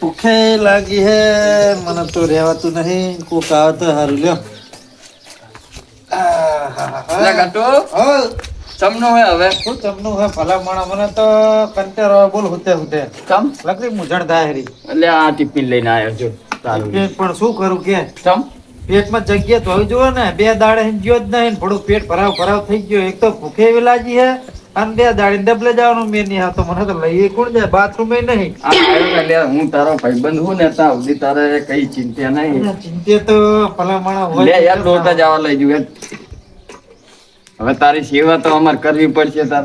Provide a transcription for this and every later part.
ભૂખે લાગી હે. મને તો રહેવાતું નહીં. કોક આવે તો હારું. લ્યો. હો ચમનો હવે. શું હે? ભલા માણા મને તો કંટાળો આવે, બોલ હુતે હુતે. ચમ? લકડી મૂંઝણ થાય હરી એટલે આ ટિફિન લઈને આવ્યો છું. તારું પણ શું કરું કે? ચમ? પેટમાં જગ્યા તો હોવી જુઓ ને બે દાડે હિન ગયો જ નહીં થોડું પેટ ભરાવ ભરાવ થઈ ગયો. એક તો ભૂખે એવી લાગી હે. અને બે દાડે ડબલે જવાનું મેં નહીં આવતો મને તો લઈએ કોણ જાય? બાથરૂમ નહીં. એટલે હું તારો ભાઈબંધ હું ને ત્યાં સુધી તારે કઈ ચિંતા નહીં. ચિંતે તો ભલા માણા લે યાર લોટા જવા લઈ જુ હવે તારી સેવા તો અમારે કરવી પડશે તાર.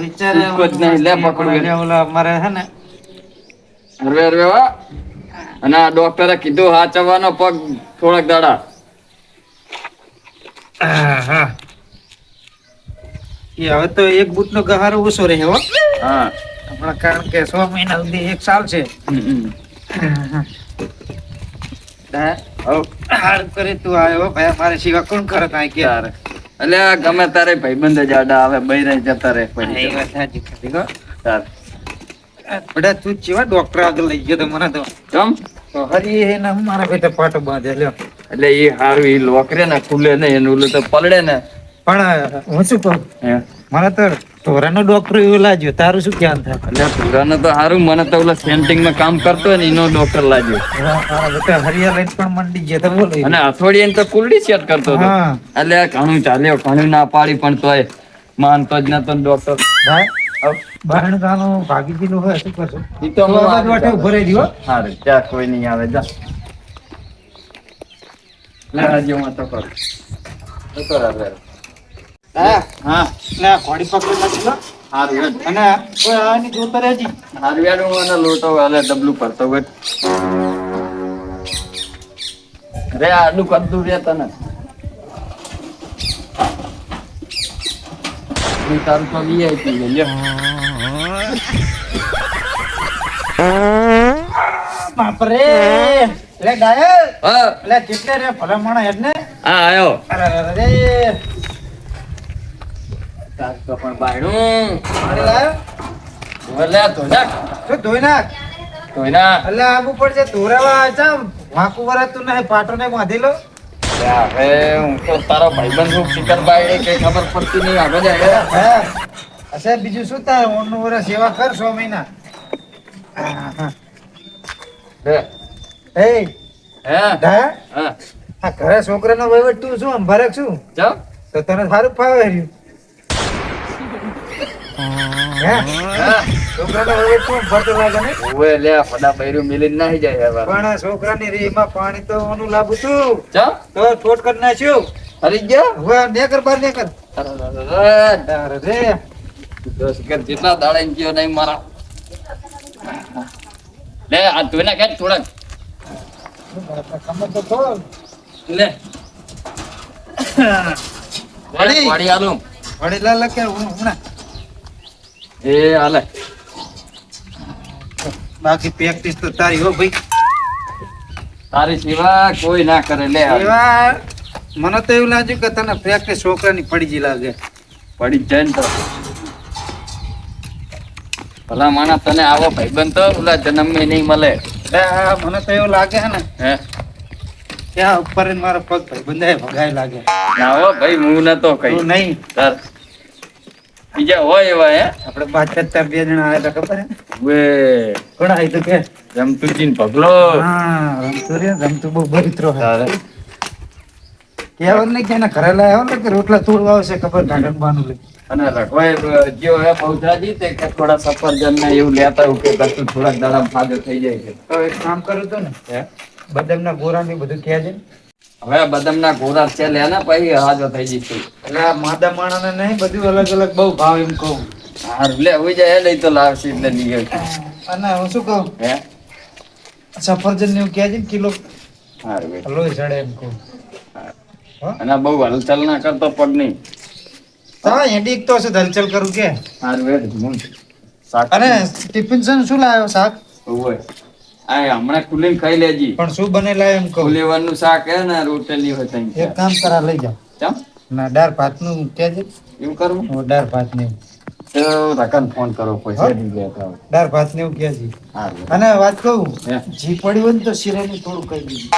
વિચારે જ નહીં, લે પકડું. ઓલા અમારે હે ને. હરવે હરવે વા અને આ ડોક્ટરે કીધું હાચવવાનો પગ થોડાક દાડા. હા. એ હવે તો એક બૂટ નો ગહારો ઓછો રહે હો. હા. હમણાં કારણ કે સો મહિના સુધી એક સાલ છે. હારું કરે તું આવ્યો ભાઈ મારે સિવા કોણ કરે કાંઈ કે તારે. એટલે આ ગમે તારે ભાઈબંધ જ આડા આવે બૈરા જતા રહે એ પછી વાત સાચી ખરી હો. તાર. બધા તું ડોક્ટર આગળ લઈ ગયો તો મને તો. હરી એને હું મારા બેટા પાટો બાંધે લ્યો. એટલે એ હારું એ લોકરે ને ખુલે ને એનું તો પલડે ને. પણ હું શું કહું? મારા મને તો ઢોરાનો ડોક્ટર એવું લાગ્યો. તારું શું ધ્યાન થાય? એટલે પુરાનો તો હારું મને તો ઓલા સેન્ટિંગમાં કામ કરતો ને એનો ડોક્ટર લાગ્યો. હરિયા લાઈટ પણ મંડી ગયા તો બોલો અને અથોડી તો કુલડી સેટ કરતો હતો. એટલે ઘણું ચાલ્યો ઘણું ના પાડી પણ તોય માનતો જ નતો ડોક્ટર ભાઈ બહેણ ભાગી ગયેલું હોય શું કરશું? ઈ તો હું અવાજ વાટે ઊભો રહી રહ્યો હારું ત્યાં કોઈ નહીં આવે જા. લે તો કરું. હા. હા. લે ઘોડી પકડી નાખી લો હારું હેડ. અને કોઈ આની જોતો રહેજી. હારું હેડ હું આને લોટો હાલે ડબલું ભરતો આટલું કરતું રે તને. હું તારું તો VIP છે, લ્યો. બાપરે. લે ડાયલ. હા. લે કેટલે રે ભલા માણા હેડ ને હા આયો. અરે. પણ બાયણું. અરે લાયો. નાખ શું ધોઈ નાખ આબુ પડશે ધોરાવા ચમ વાંકુ વરાતું નહીં પાટો ને બાંધી લો. હવે હું તો તારો ભાઈબંધ છું શિખર કઈ ખબર પડતી નહીં આગળ જાય. હા. અચ્છા બીજું શું તાર ઓનું વરસ સેવા કર સો મહિના હે? હા. હે ઘરે છોકરાનો વહીવટ તું શું અંભારક છું? તો તને સારું ફાવે રહ્યું હે હા છોકરાનો વહીવટ તું અંભારતો લાગે ને ઓવે લે ફડા બૈરું મિલી નાહી જાય હવે પણ આ રીમાં પાણી તો ઓનું લાગુ તું તો છોટ કરી નાખ્યું હરી ગયા હવે બાર રે જેટલા દાડા કયો નહીં મારા લે આ તું ના થોડાક હમણાં એ હાલે. બાકી પ્રેક્ટિસ તો તારી હો ભાઈ. તારી સેવા કોઈ ના કરે. લે. મને તો એવું લાગ્યું કે તને પ્રેક્ટિસ છોકરાની પડી જ લાગે. પડી જાય ને તો. ભલા માણસ તને આવો ભાઈબંધ તો ઓલા જન્મ નહીં મળે. મને તો એવું લાગે ને હે? ત્યાં ઉપર મારો પગ ભાઈ બંધાય ભગાય લાગે. ના હો ભાઈ હું નતો કઈ. નહીં. તાર. બીજા હોય એવા હે? આપણે પાછળ ચાર બે જણા આવ્યા હતા ખબર હે વે કોણ આવ્યું તો કે? રમતુજીન પગલો હા રમતું રે રમતું બહુ બરીત્રો હે તારે. કહેવાનું નહીં કે એના ઘરે લાવ્યો ને કે રોટલા તોડવા આવશે ખબર ઢાંકણ બાનું લઈ. અને રખવાય જો હે બહુજાજી તે કે થોડા સફરજન ને એવું લેતા હું કે કશું થોડાક દાડા ફાજો થઈ જાય છે. તો એક કામ કરું તું ને હે? બદામના ગોરા ને બધું કહેજે હવે બદામના ગોરા છે લે ને પછી હાજો થઈ જશે. એટલે આ માદા ને નહીં બધું અલગ અલગ બહુ ભાવ એમ કહું. હાર લે હોય જાય એ લઈ તો લાવશે એટલે લઈએ અને હું શું કહું? હે? સફરજન ને એવું કહેજે ને કિલો હાર બે લોહી ચડે એમ કહું. હો? અને બહુ હલચલ ના કરતો પગ નહીં. હા એડી તો હશે હલચલ કરું કે. હાર વેડ હું શાક અને ટિફિન સન શું લાવ્યો શાક? હોય. આ હમણાં ખુલીને ખાઈ લેજી. પણ શું બનેલા એમ કહું? લેવાનું શાક હે ને રોટલી હોય તઈ એક કામ કરા લઈ જાવ ચમ ના દાળ ભાતનું કેજે. એવું કરવું હું દાળ ભાત ને તો રકમ ફોન કરો પૈસા દી લેતા. દાળ ભાત ને એવું કે છે હારું. અને વાત કહું હે. જી પડી હોય ને તો શિરાની થોડું કહી દીધું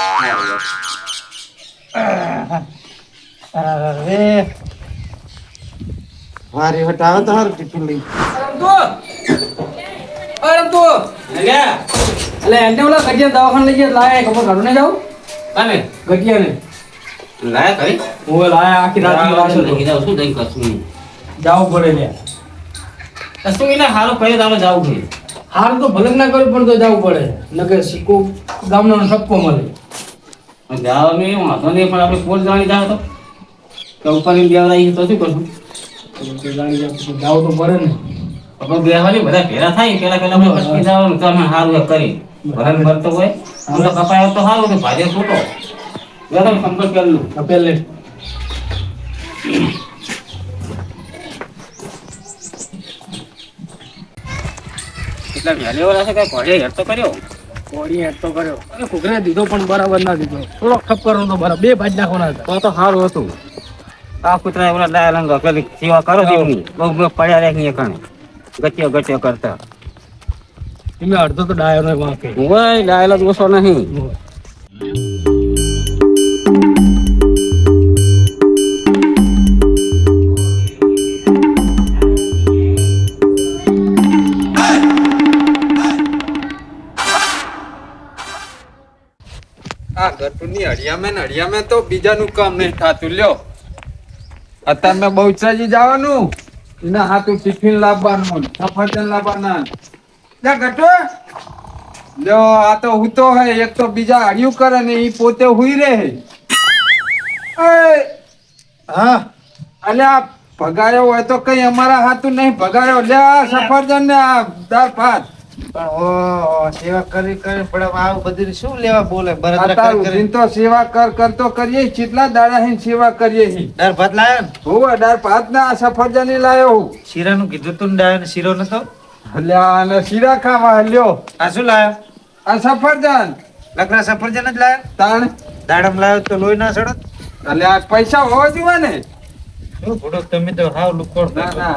અરે વારી હટ આવે તો હારું ટિફિન લઈ. એટલે એને ઓલા ગઢિયા દવાખાને લઈ ગયા લાયા ખબર કાઢો. ને જાવ અને ગઢિયા ને લાયા કરી હું લાયા આખી રાત વાસો લઈ જાવ શું દઈ કશું? જાવું પડે લે. કશું એને હારો પડે તો જાવ જાવું હાર તો ભલે ના કર્યું પણ તો જવું પડે. નકે સિક્કો ગામનો ઠપકો મળે. જાવ મે વાંધો નહીં પણ આપણે કોણ જવાની જાવ તો? કંપની બેવડાવી તો શું કરશું? જાવ તો પડે ને. આપણે બેહવાની બધા ભેરા થાય પેલા પેલા આપણે કટકી જવાનું તો અમે સારું કરી. ભરણ ભરતો હોય આમ તો કપાયો તો સારું તો ભાજે છૂટો બે તમે સંપર્ક કપેલ લે. એટલા વહેલી વાળા છે? કઈ ઘોડે હેડ તો કર્યો? કોળી હેડ તો કર્યો. અને કુકરે દીધો પણ બરાબર ના દીધો. થોડો ખપ નો તો બરાબર. બે ભાજ નાખવાના હતા. તો તો સારું હતું. આ કૂતરા એવડા ડાયલંગ લંગો પેલી સેવા કરો બહુ પડ્યા રહે કણે. ગચ્યો ગચ્યો કરતા. એમે અડધો તો ડાયો ને વાંકે. ઓય ડાયલો ઓછો નહીં. આ ગટુની હડિયામાં ને તો બીજાનું કામ નહીં થાતું. લ્યો. અત્યારે મેં બહુચરાજી જવાનું. એના હાથું ટિફિન લાવવાનું સફરજન લાવવાના. જા ગટુ. આ તો હે એક તો બીજા કરે ને પોતે હુઈ રહે. હા ભગાયો હોય તો કઈ અમારા હાથું નહીં ભગાયો. લે આ સફરજન ને આ દાળ ભાત. પણ ઓ સેવા કરી કરી પણ આવું બધું શું લેવા બોલે? બરાબર તો સેવા કર કર તો કરીએ. કેટલા દાડા હી સેવા કરીએ હી. દાળ ભાત લાયો ને? હું દાળ ભાત ના સફરજન લાયો શીરાનું કીધું તું ડાયો ને શીરો નતો? અલ્યા અને શીરા ખાવા લ્યો. આ શું લાયો? આ સફરજન. લકડા સફરજન જ લાયો? તાણ. દાડમ લાયો તો લોહી ના સડત? અલ્યા આ પૈસા હોવા જોઈએ ને. ભૂડો તમે તો હાવ લુકોડ ના, ના.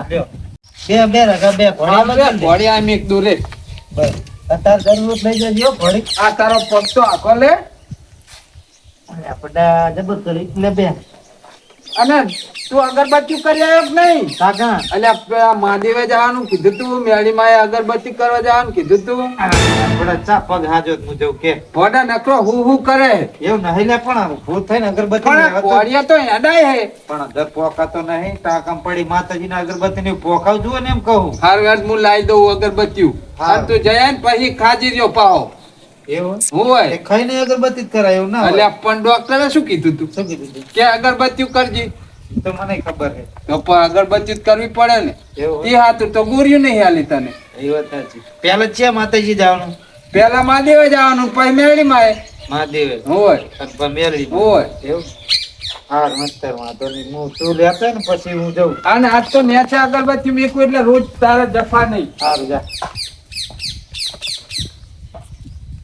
બે બે રગા બે ઘોડા. ઘોડી આમ એક દૂરે. બસ. અત્યારે જરૂર લઈ જજો ઘોડી આ તારો પગ તો આખો લે. આપડા જબર કરી. લે બે. અને તું અગરબત્તી કરી આવ્યો કે નહીં? કાકા પેલા મહાદેવે જવાનું કીધું તું મેળીમાં અગરબત્તી કરવા જવાનું કીધું તું? આપણે ચા પગ હાજો હું જઉં કે. ભોડા નકરો હું હું કરે? એવું નહીં લે પણ ભૂત થઈને અગરબત્તી કોડિયા તો હેડાય હે. પણ અગર પોકાતો નહીં ટાકમ પડી માતાજીના અગરબત્તી ની પોકાવ જુઓ ને એમ કહું. હાર હેડ હું લાવી દઉં અગરબત્તી હા. તું જયા પછી ખાજી રહ્યો પાહો. એવું? હોય? ખાઈને અગરબત્તી કરાય એવું ના હોય. પણ ડોક્ટરે શું કીધું તું? શું કીધું કે અગરબત્તી કરજી. તો મને ખબર છે. તો પણ અગરબત્તી કરવી પડે ને. એ હાથું તો ગુર્યું નહીં હાલી તને. એ વાત સાચી. પેલા છે માતાજી જવાનું? પેલા મહાદેવે જવાનું પછી મેળી માં મહાદેવે? હોય. એવું? હાર વાંધો નહીં. હું તું લેતો ને પછી હું જઉં. અને આજ તો નેચે અગરબત્તી મેકવું એટલે રોજ તારે જફા નહીં. સારું જા.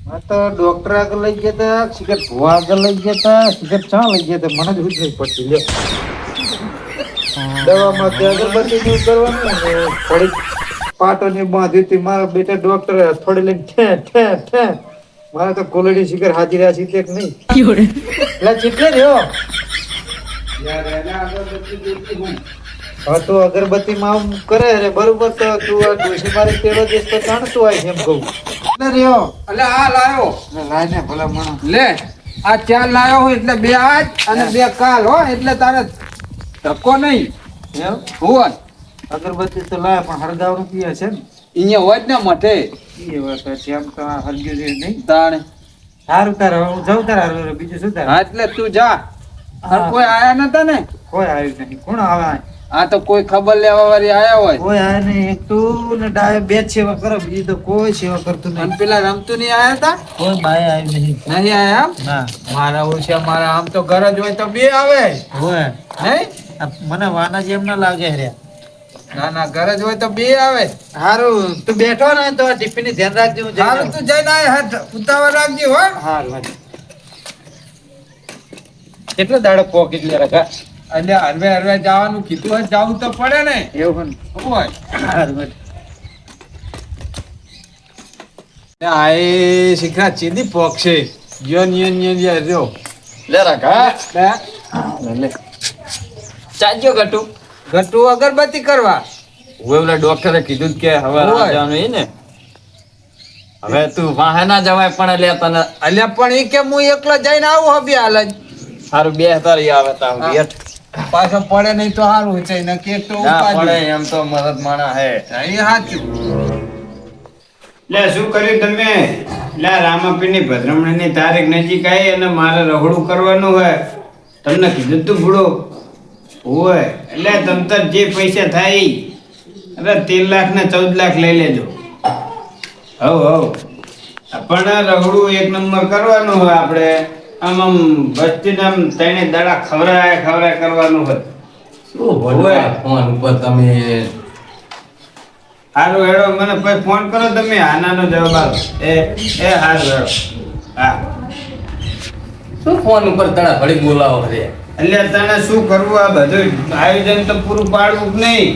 તો ડોક્ટર આગળ લઈ ગયા તા સિગરેટ ભુવા આગળ લઈ ગયા તા સિગરેટ ચા લઈ ગયા તા મને જ ઉજળી પડતી દવામાં તે અગરબત્તી જેવું કરવાનું થોડી પાટોની બાંધી હતી મારા બેટા ડોક્ટર થોડી લઈને ઠે ઠે ઠે. મારે તો કોલડી શિખર હાજી રહ્યા છે કે નહીં? એટલે ચીટલે રહ્યો. હા. તો અગરબત્તીમાં આમ કરે રે બરોબર તો તું આ ડોશી મારે પેલો દેશ તો જાણ તું આવીશ એમ કહું. રહ્યો? એટલે આ લાયો. લાય ભલે ભલા લે આ ચાર લાયો હોય એટલે બે આજ અને બે કાલ હો એટલે તારે ધક્કો નહીં. હોય અગરબત્તી તો લાય પણ હરગાવનું રૂપિયા છે ને. અહીંયા હોય જ ને મટે એ વાત છે એમ તો આ હરગ્યું છે નહીં. તાણે. સારું તારે હું જાઉં તારે. બીજું શું તારે? હા એટલે તું જા. કોઈ આયા નતા ને? કોઈ આવ્યું નહીં. કોણ આવે આ? તો કોઈ ખબર લેવા વાળી આયા હોય. કોઈ આવે નહીં. એક તું ને ડાય બે સેવા કરો બીજી તો કોઈ સેવા કરતું નહીં. પેલા રમતું નહીં આયા હતા કોઈ બાય આવી નહીં. નહીં આયા ના. મારા ઓછે મારા આમ તો ઘર જ હોય તો બે આવે. હોય. નહીં? મને વાના જેમ ના લાગે રે. ના ના ઘર જ હોય તો બે આવે. સારું તું બેઠો ને તો ટિફિનની ધ્યાન રાખજો હું સારું તું જઈને આય હાથ ઉતાવળ રાખજે હો. હારું. કેટલો દાડો પોકેટ લે રાખા? એટલે હરવે હરવે જવાનું કીધું હોય જવું તો પડે ને. એવું હોય ને. આ એ પોક્ષે. યન યન યન યન રહ્યો. લે રાખા લે. ચાજો ગટુ. ગટુ અગરબત્તી કરવા. હું ઓલા ડોક્ટરે કીધું જ કે હવે જવાનું ઈ ને. હવે તું વાહે ના જવાય પણ એટલે તને અલ્યા પણ એ કે હું એકલો જઈને આવું હવે હાલ જ. સારું બે તારી આવે તા. બેઠ. પાછો પડે નહીં તો સારું છે ને કે તો પડે એમ તો મરદ માણા હે. અહીં સાચું. લે શું કર્યું તમે? લે રામાપીરની ભદ્રમણીની તારીખ નજીક આવી અને મારે રગડું કરવાનું હોય. તમને કીધું તું ભૂડો? હોય. એટલે તમ તાર જે પૈસા થાય. અરે તેર લાખ ને ચૌદ લાખ લઈ લેજો. હવ હવ. પણ રગડું એક નંબર કરવાનું હોય આપણે. આમ આમ વસ્તીને આમ ત્રણે દાડા ખવરાય ખવરાય કરવાનું હોય. શું ભણવા ફોન ઉપર તમે? હારું હેડો મને પછી ફોન કરો તમે? આનાનો જવાબ આપો. એ એ હારું હેડો. હા. શું ફોન ઉપર તડા ભળી બોલાવો રે એટલે તને શું કરવું? આ બધું આયોજન તો પૂરું પાડવું જ નહીં.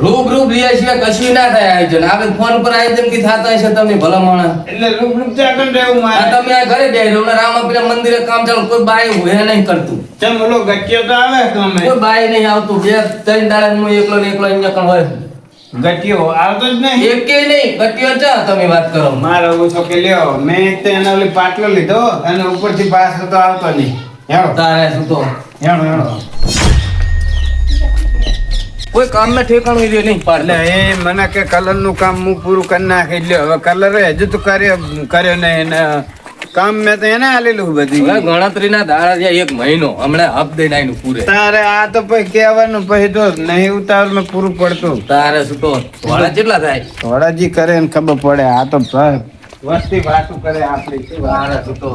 રૂપ લે છે કશું ના થાય આયોજન. આવે ફોન પર આયોજન કે થાતા હશે તમે ભલા માણસ. એટલે રૂપ ત્યાં રહેવું મારે. તમે આ ઘરે બેહી રહો રામાપીરા મંદિરે કામ ચાલુ કોઈ બાય હોય નહીં કરતું. ચમ ઓલો ગટિયો તો આવે તમે? કોઈ બાય નહીં આવતું બે ત્રણ દાડા હું એકલો ને એકલો અહીંયા કણ હોય. ગટિયો આવતો જ નહીં? એકે નહીં ગટિયો ચા તમે વાત કરો. મારે તો કે લ્યો મેં એક તો એના ઓલી પાટલો લીધો અને ઉપરથી પાસ તો આવતો નહીં. હેડો તારે શું તો? હેડો હેડો કોઈ કામ ના ઠેકાણું રહ્યું નહીં પાડલે એ મને કે કલરનું કામ હું પૂરું કરી નાખી લ્યો હવે કલર હજુ તો કર્યો કર્યો નહીં એને કામ મેં તો એને આલેલું બધું. બધી ગણતરીના દાડા થયા એક મહિનો હમણાં હપ દઈ આવીને પૂરે. તારે આ તો પછી કહેવાનું પછી તો નહીં ઉતાવળ મેં પૂરું પડતું. તારે શું તો થોડા કેટલા થાય? થોડાજી કરે ને ખબર પડે આ તો વસ્તી વાતું કરે આપણી શું શું તો.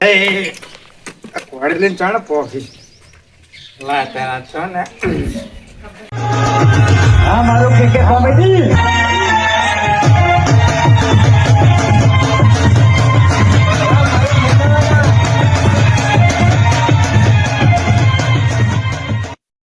કોડી લઈને ચાણે પોકી લા તારા છો ને? আমার পিকে কমেডি